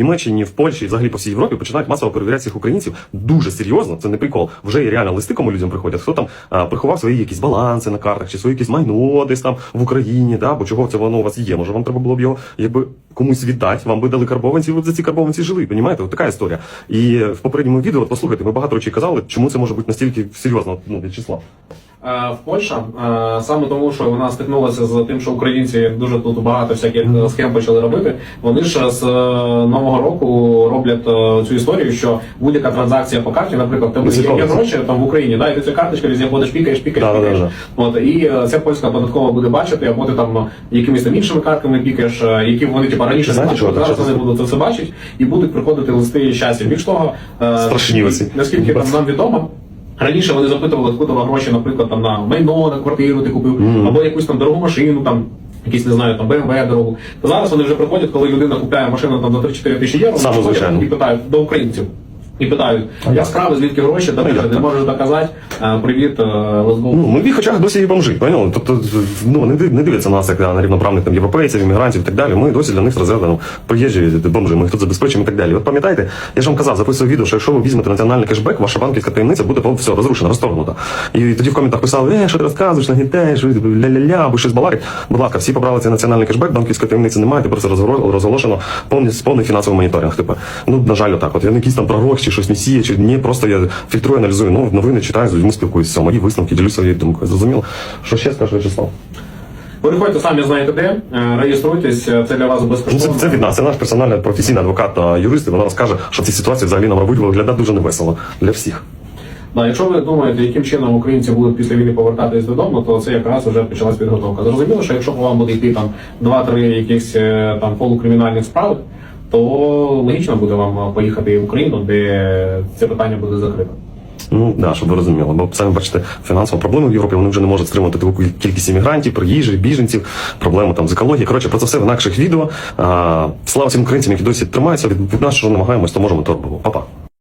Німеччині, в Польщі, взагалі по всій Європі починають масово перевіряти цих українців дуже серйозно. Це не прикол. Вже і реально листи кому людям приходять. Хто там а, приховав свої якісь баланси на картах, чи свої якісь майно десь там в Україні, да? бо чого це воно у вас є? Може, вам треба було б його якби комусь віддати, вам би дали карбованці, ви б за ці карбованці жили. Понімаєте? От така історія. І в попередньому відео, послухайте, ми багато речей казали, чому це може бути настільки серйозно ну, В'ячеслав. Е, В Польща е, саме тому, що вона стикнулася з тим, що українці дуже тут багато всяких е, схем почали робити. Вони ж з е, нового року роблять е, цю історію, що будь-яка транзакція по карті, наприклад, тебе є гроші там в Україні, да, і ти цю карточку везде ходиш, пікаєш, пікаєш, пікаєш. да, От і е, ця польська податкова буде бачити, або ти там е, якимись там іншими картками пікаєш, е, які вони типа раніше так Зараз вони будуть це все бачити і будуть приходити листи щастя. Більш того, е, Страшні наскільки там нам відомо. Раніше вони запитували, откуда вам гроші, наприклад, там на майно, на квартиру ти купив, або якусь там дорогу машину, там якісь не знаю, там БМВ дорогу. То зараз вони вже приходять, коли людина купляє машину там за 3-4 тисячі євро, Саме звичайно. і питають до українців. І питають, я справи, звідки гроші, де А ти не можеш доказати. Е, Привіт, е. Ну, ми в їх очах досі є бомжи, поняли? Тобто, ну, не, див- не дивляться на нас як на рівноправних там, європейців, іммігрантів і так далі. Ми досі для них розглядаємо ну, приїжджі бомжи, ми їх тут забезпечимо і так далі. От пам'ятаєте, я ж вам казав, записував відео, що якщо ви візьмете національний кешбек, ваша банківська таємниця буде все розрушена, розторгнута. І тоді в коментах писали, е, що ти розказуєш, нагнітаєш, ля-ля-ля, або щось балакать. Будь ласка, всі побрали цей національний кешбек, банківської таємниці немає, тепер це розгоро- розголошено повний, повний фінансовий моніторинг. Типу. Ну, на жаль, отак. От не якийсь там пророк чи щось месія, чи ні, просто я фільтрую, аналізую, ну, новини читаю, з людьми спілкуюся, мої висновки, ділюся своєю думкою. Зрозуміло? Що ще скаже Вячеслав? Переходьте самі знаєте де, е, реєструйтесь, е, це для вас Ну, це, це від нас, це наш персональний професійний адвокат та юрист, і вона розкаже, що ці ситуації взагалі нам робить виглядати дуже невесело для всіх. Да, якщо ви думаєте, яким чином українці будуть після війни повертатись додому, то це якраз вже почалась підготовка. Зрозуміло, що якщо по вам буде йти там 2-3 якихось е, там полукримінальних справи, то логічно буде вам е, поїхати в Україну, де це питання буде закрите. Ну да, щоб ви розуміли, бо самі бачите, фінансова проблема в Європі, вони вже не можуть стримати таку кількість іммігрантів, приїжджих, біженців, проблеми там з екологією. Коротше, про це все в інакших відео. А, слава всім українцям, які досі тримаються. Від, від нас, що намагаємось, то можемо то робимо. Па-па.